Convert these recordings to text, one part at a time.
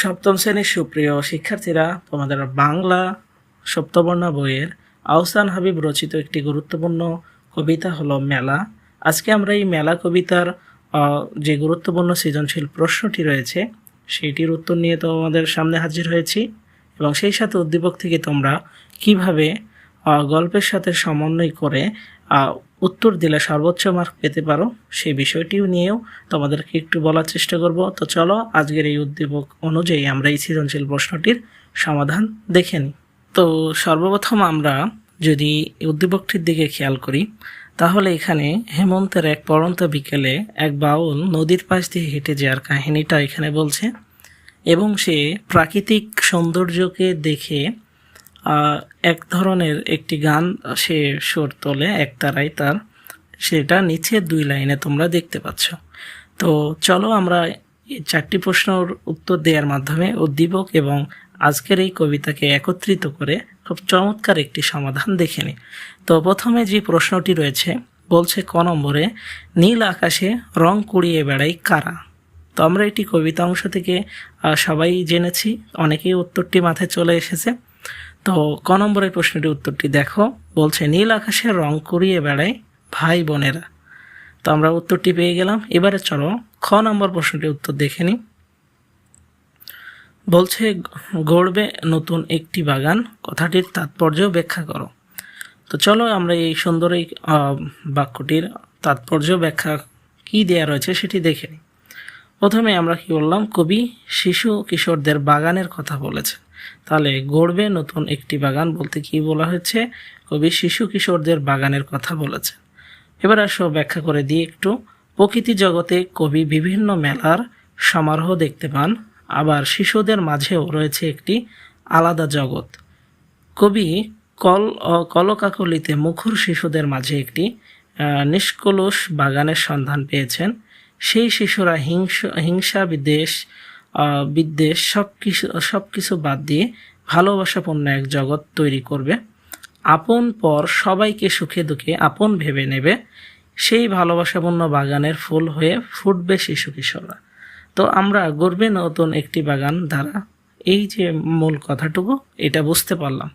সপ্তম শ্রেণির সুপ্রিয় শিক্ষার্থীরা, তোমাদের বাংলা সপ্তবর্ণা বইয়ের আহসান হাবিব রচিত একটি গুরুত্বপূর্ণ কবিতা হলো মেলা। আজকে আমরা এই মেলা কবিতার যে গুরুত্বপূর্ণ সৃজনশীল প্রশ্নটি রয়েছে, সেইটির উত্তর নিয়ে তোমাদের সামনে হাজির হয়েছি এবং সেই সাথে উদ্দীপক থেকে তোমরা কীভাবে গল্পের সাথে সমন্বয় করে উত্তর দিলে সর্বোচ্চ মার্ক পেতে পারো। সেই বিষয়টিও নিয়েও তোমাদেরকে একটু বলার চেষ্টা করব। তো চলো, আজকের এই উদ্দীপক অনুযায়ী আমরা এই সৃজনশীল প্রশ্নটির সমাধান দেখে নিই। তো সর্বপ্রথম আমরা যদি উদ্দীপকটির দিকে খেয়াল করি, তাহলে এখানে হেমন্তের এক পড়ন্ত বিকেলে এক বাউল নদীর পাশ দিয়ে হেঁটে যাওয়ার কাহিনীটা এখানে বলছে এবং সে প্রাকৃতিক সৌন্দর্যকে দেখে এক ধরনের একটি গান সে সুর তোলে একতারাই তার। সেটা নিচের দুই লাইনে তোমরা দেখতে পাচ্ছ। তো চলো আমরা চারটি প্রশ্নের উত্তর দেওয়ার মাধ্যমে উদ্দীপক এবং আজকের এই কবিতাকে একত্রিত করে খুব চমৎকার একটি সমাধান দেখে নিই তো প্রথমে যে প্রশ্নটি রয়েছে, বলছে ক নম্বরে, নীল আকাশে রং কুড়িয়ে বেড়াই কারা? তো আমরা এটি কবিতা অংশ থেকে সবাই জেনেছি, অনেকেই উত্তরটি মাথায় চলে এসেছে। তো ক নম্বরের প্রশ্নটির উত্তরটি দেখো। বলছে, নীল আকাশে রং কুড়িয়ে বেড়ায় ভাই বোনেরা। তো আমরা উত্তরটি পেয়ে গেলাম। এবারে চলো খ নম্বর প্রশ্নটির উত্তর দেখে নিই। বলছে, গড়বে নতুন একটি বাগান। কথাটির তাৎপর্য ব্যাখ্যা করো। তো চলো আমরা এই সুন্দর এই বাক্যটির তাৎপর্য ব্যাখ্যা কি দেয়া রয়েছে সেটি দেখে নিই। প্রথমে আমরা কি বললাম, কবি শিশু কিশোরদের বাগানের কথা বলেছেন। তাহলে গড়বে নতুন একটি বাগান বলতে কি বলা হয়েছে? কবি শিশু কিশোরদের বাগানের কথা বলেছেন। এবার আসো ব্যাখ্যা করে দিই একটু। প্রকৃতি জগতে কবি বিভিন্ন মেলার সমারোহ দেখতে পান আবার শিশুদের মাঝেও রয়েছে একটি আলাদা জগৎ। কবি কল কলকাকলিতে মুখর শিশুদের মাঝে একটি নিষ্কলুষ বাগানের সন্ধান পেয়েছেন। সেই শিশুরা হিংস হিংসা আহ, বিদ্বেষ সব কিছু সব কিছু বাদ দিয়ে ভালোবাসাপূর্ণ এক জগৎ তৈরি করবে। আপন পর সবাইকে সুখে দুঃখে আপন ভেবে নেবে। সেই ভালোবাসাপূর্ণ বাগানের ফুল হয়ে ফুটবে শিশু কিশোররা তো আমরা গর্বে নতুন একটি বাগান দ্বারা। এই যে মূল কথাটুকু, এটা বুঝতে পারলাম।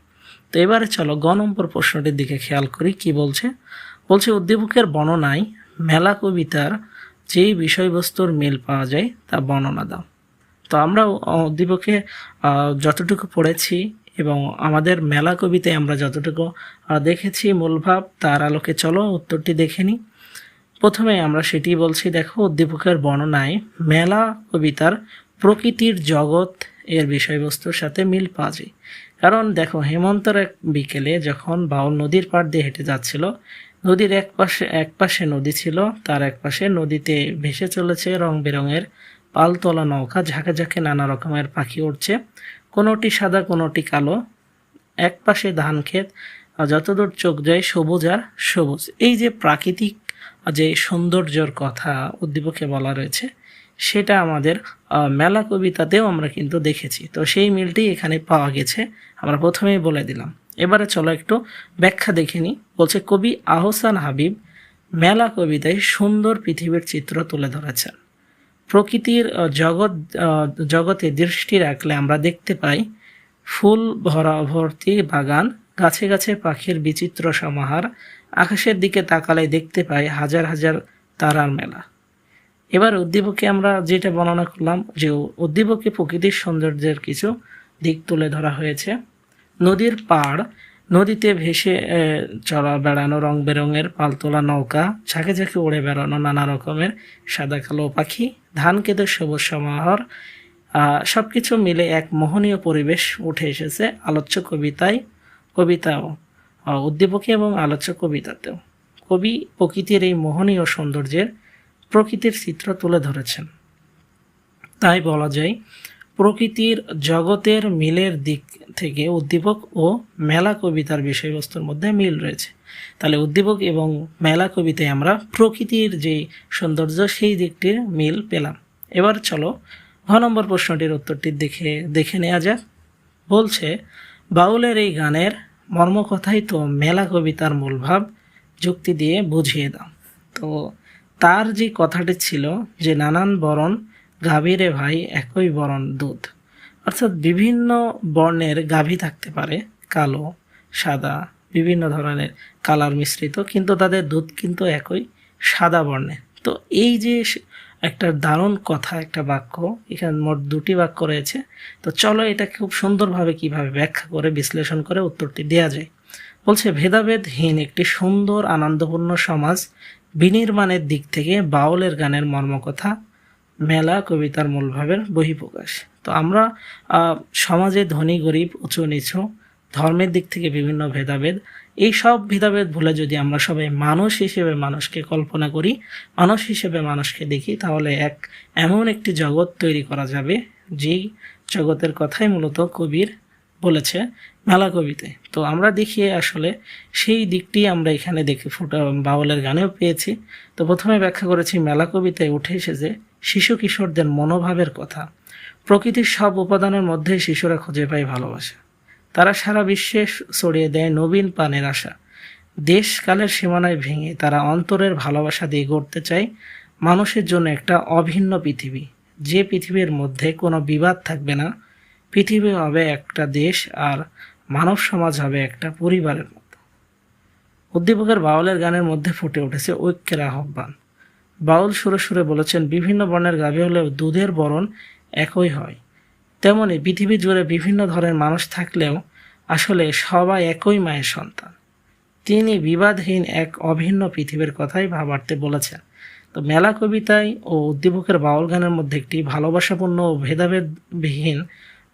তো এবারে চলো গ প্রশ্নটির দিকে খেয়াল করি, কি বলছে? বলছে, উদ্দীপকের বর্ণনায় মেলা কবিতার যেই বিষয়বস্তুর মিল পাওয়া যায় তা বর্ণনা দাও। তো আমরা উদ্দীপকে যতটুকু পড়েছি এবং আমাদের মেলা কবিতায় আমরা যতটুকু দেখেছি, মূলভাব, তার আলোকে চলো, উত্তরটি দেখে নিই। প্রথমে আমরা সেটি বলছি, দেখো, উদ্দীপকের বর্ণনায় মেলা কবিতার প্রকৃতির জগৎ এর বিষয়বস্তুর সাথে মিল পাওয়া যায়। কারণ দেখো, হেমন্তর এক বিকেলে যখন বাউল নদীর পাড় দিয়ে হেঁটে যাচ্ছিল, নদীর এক পাশে এক পাশে নদী ছিল, তার এক পাশে নদীতে ভেসে চলেছে রং বেরঙের পালতোলা নৌকা ঝাঁকে ঝাঁকে নানা রকমের পাখি উঠছে কোনোটি সাদা, কোনোটি কালো। এক পাশে ধান ক্ষেত যতদূর চোখ যায় সবুজ আর সবুজ। এই যে প্রাকৃতিক যে সৌন্দর্যর কথা উদ্দীপকে বলা রয়েছে, সেটা আমাদের মেলা কবিতাতেও আমরা কিন্তু দেখেছি। তো সেই মিলটি এখানে পাওয়া গেছে, আমরা প্রথমেই বলে দিলাম। এবারে চলো একটু ব্যাখ্যা দেখে নিই। বলছে, কবি আহসান হাবিব মেলা কবিতায় সুন্দর পৃথিবীর চিত্র তুলে ধরেছেন। প্রকৃতির জগৎ জগতে দৃষ্টি রাখলে আমরা দেখতে পাই ফুল ভরা ভর্তি বাগান, গাছে গাছে পাখির বিচিত্র সমাহার, আকাশের দিকে তাকালে দেখতে পাই হাজার হাজার তারার মেলা। এবার উদ্দীপকে আমরা যেটা বর্ণনা করলাম যে উদ্দীপকে প্রকৃতির সৌন্দর্যের কিছু দিক তুলে ধরা হয়েছে। নদীর পাড় নদীতে ভেসে চলা বেড়ানো রং বেরঙের পালতোলা নৌকা, ঝাঁকে ঝাঁকে উড়ে বেড়ানো নানা রকমের সাদা কালো পাখি, ধান কেঁদে সবুজ সমাহার সব কিছু মিলে এক মোহনীয় পরিবেশ উঠে এসেছে আলোচ্য কবিতায় কবিতাও উদ্দীপকে এবং আলোচ্য কবিতাতেও কবি প্রকৃতির এই মোহনীয় সৌন্দর্যের প্রকৃতির চিত্র তুলে ধরেছেন। তাই বলা যায় প্রকৃতির জগতের মিলের দিক থেকে উদ্দীপক ও মেলা কবিতার বিষয়বস্তুর মধ্যে মিল রয়েছে। তাহলে উদ্দীপক এবং মেলা কবিতায় আমরা প্রকৃতির যে সৌন্দর্য, সেই দিকটির মিল পেলাম। এবার চলো ঘ নম্বর প্রশ্নটির উত্তরটি দেখে দেখে নেওয়া যাক। বলছে, বাউলের এই গানের মর্মকথাই তো মেলা কবিতার মূল ভাব, যুক্তি দিয়ে বুঝিয়ে দাও। তো তার যে কথাটি ছিল যে, নানান বরণ গাভীরে ভাই, একই বরণ দুধ। অর্থাৎ বিভিন্ন বর্ণের গাভী থাকতে পারে, কালো, সাদা, বিভিন্ন ধরনের কালার মিশ্রিত, কিন্তু তাদের দুধ কিন্তু একই সাদা বর্ণের। তো এই যে একটা দারুণ কথা, একটা বাক্য, এখানে মোট দুটি বাক্য রয়েছে। তো চলো এটা খুব সুন্দরভাবে কীভাবে ব্যাখ্যা করে, বিশ্লেষণ করে উত্তরটি দেওয়া যায়। বলছে, ভেদাভেদহীন একটি সুন্দর, আনন্দপূর্ণ সমাজ, বিনির্মাণের দিক থেকে বাউলের গানের মর্মকথা মেলা কবিতার মূলভাবের বহিঃপ্রকাশ। তো আমরা সমাজে ধনী, গরিব, উঁচু, নিচু, ধর্মের দিক থেকে বিভিন্ন ভেদাভেদ, এই সব ভেদাভেদ ভুলে যদি আমরা সবাই মানুষ হিসেবে মানুষকে কল্পনা করি, মানুষ হিসেবে মানুষকে দেখি, তাহলে এক এমন একটি জগৎ তৈরি করা যাবে, যেই জগতের কথাই মূলত কবির বলেছে মেলা কবিতে। তো আমরা দেখি আসলে সেই দিকটি আমরা এখানে দেখি ফুটা বাউলের গানেও পেয়েছি। তো প্রথমে ব্যাখ্যা করেছি, মেলা কবিতায় উঠে এসেছে শিশু কিশোরদের মনোভাবের কথা। প্রকৃতির সব উপাদানের মধ্যে শিশুরা খুঁজে পায় ভালোবাসা। তারা সারা বিশ্বে ছড়িয়ে দেয় নবীন পানের আশা। দেশ কালের সীমানায় ভেঙে তারা অন্তরের ভালোবাসা দিয়ে গড়তে চায় মানুষের জন্য একটা অভিন্ন পৃথিবী। যে পৃথিবীর মধ্যে কোনো বিবাদ থাকবে না। পৃথিবী হবে একটা দেশ আর মানব সমাজ হবে একটা পরিবারের মতো। উদ্দীপকের বাউলের গানের মধ্যে ফুটে উঠেছে ঐক্যের আহ্বান। বাউল সুরে সুরে বলেছেন, বিভিন্ন বর্ণের গাভী হলেও দুধের বরণ একই হয়। তেমনি পৃথিবী জুড়ে বিভিন্ন ধরনের মানুষ থাকলেও আসলে সবাই একই মায়ের সন্তান। তিনি বিবাদহীন এক অভিন্ন পৃথিবীর কথাই ভাবার্থে বলেছেন। তো মেলা কবিতায় ও উদ্দীপকের বাউল গানের মধ্যে একটি ভালোবাসাপূর্ণ ও ভেদাভেদবিহীন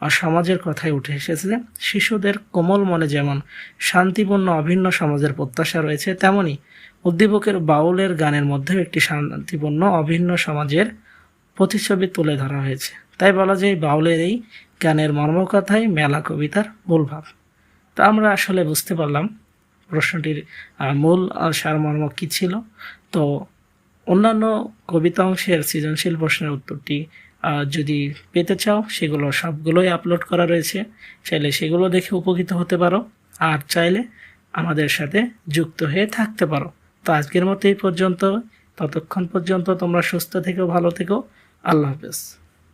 আর সমাজের কথাই উঠে এসেছে শিশুদের কোমল মনে যেমন শান্তিপূর্ণ অভিন্ন সমাজের প্রত্যাশা রয়েছে, তেমনি উদ্দীপকের বাউলের গানের মধ্যেও একটি শান্তিপূর্ণ অভিন্ন সমাজের প্রতিচ্ছবি তুলে ধরা হয়েছে। তাই বলা যায় বাউলের এই গানের মর্মকথাই মেলা কবিতার মূল ভাব তা আমরা আসলে বুঝতে পারলাম প্রশ্নটির মূল সারমর্ম কী ছিল। তো অন্যান্য কবিতা অংশের সৃজনশীল প্রশ্নের উত্তরটি যদি পেতে চাও, সেগুলো সবগুলোই আপলোড করা রয়েছে। চাইলে সেগুলো দেখে উপকৃত হতে পারো। আর চাইলে আমাদের সাথে যুক্ত হয়ে থাকতে পারো। তো আজকের মতো এই পর্যন্ত। ততক্ষণ পর্যন্ত তোমরা সুস্থ থেকো, ভালো থেকো। আল্লাহ হাফেজ।